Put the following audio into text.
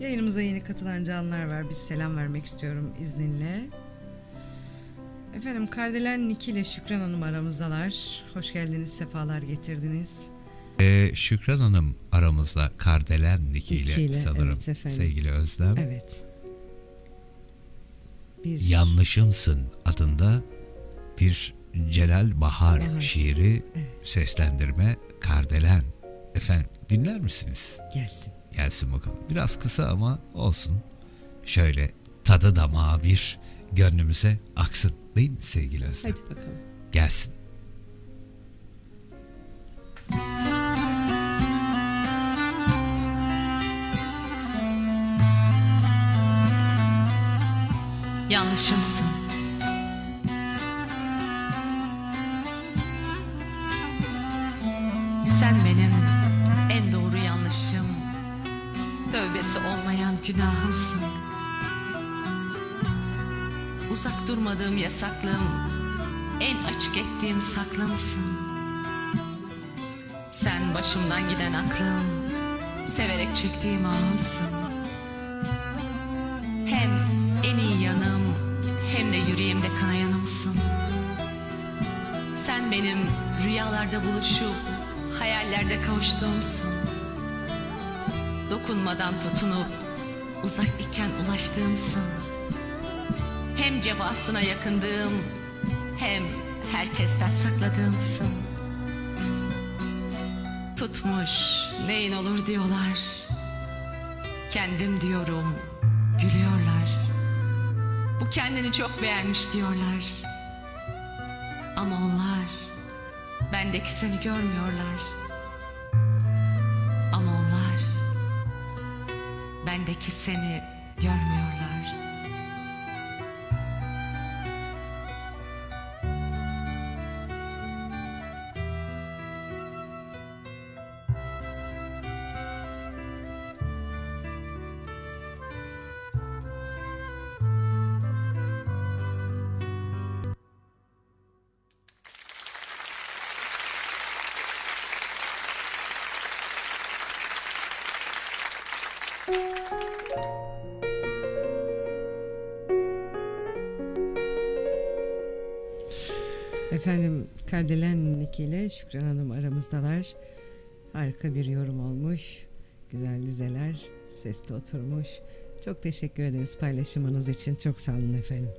Yayınımıza yeni katılan canlar var. Biz selam vermek istiyorum izninle. Efendim Kardelen Niki ile Şükran Hanım aramızdalar. Hoş geldiniz, sefalar getirdiniz. Ee, Şükran Hanım aramızda Kardelen Niki ile sanırım evet efendim. sevgili Özlem. Evet. Bir Yanlışımsın adında bir Celal Bahar, Bahar. şiiri seslendirme Kardelen. Efendim dinler misiniz? gelsin. Gelsin bakalım. Biraz kısa ama olsun. Şöyle tadı damağı bir gönlümüze aksın değil mi sevgili Özlem? Hadi bakalım. Gelsin. Yanlışımsın. Tövbesi olmayan günahımsın. Uzak durmadığım yasaklığım, en açık ettiğim saklımsın. Sen başımdan giden aklım, severek çektiğim ağımsın. Hem en iyi yanım hem de yüreğimde kanayanımsın. Sen benim rüyalarda buluşup hayallerde kavuştuğumsun. Dokunmadan tutunup uzak iken ulaştığımsın. Hem cevasına yakındığım hem herkesten sakladığımsın. Tutmuş neyin olur diyorlar. Kendim diyorum gülüyorlar. Bu kendini çok beğenmiş diyorlar. Ama onlar bendeki seni görmüyorlar. Ama onlar bendeki seni görmüyorlar. Efendim Kardelen Niki ile Şükran Hanım aramızdalar. Harika bir yorum olmuş. Güzel dizeler, ses de oturmuş. Çok teşekkür ederiz paylaşımınız için. Çok sağ olun efendim.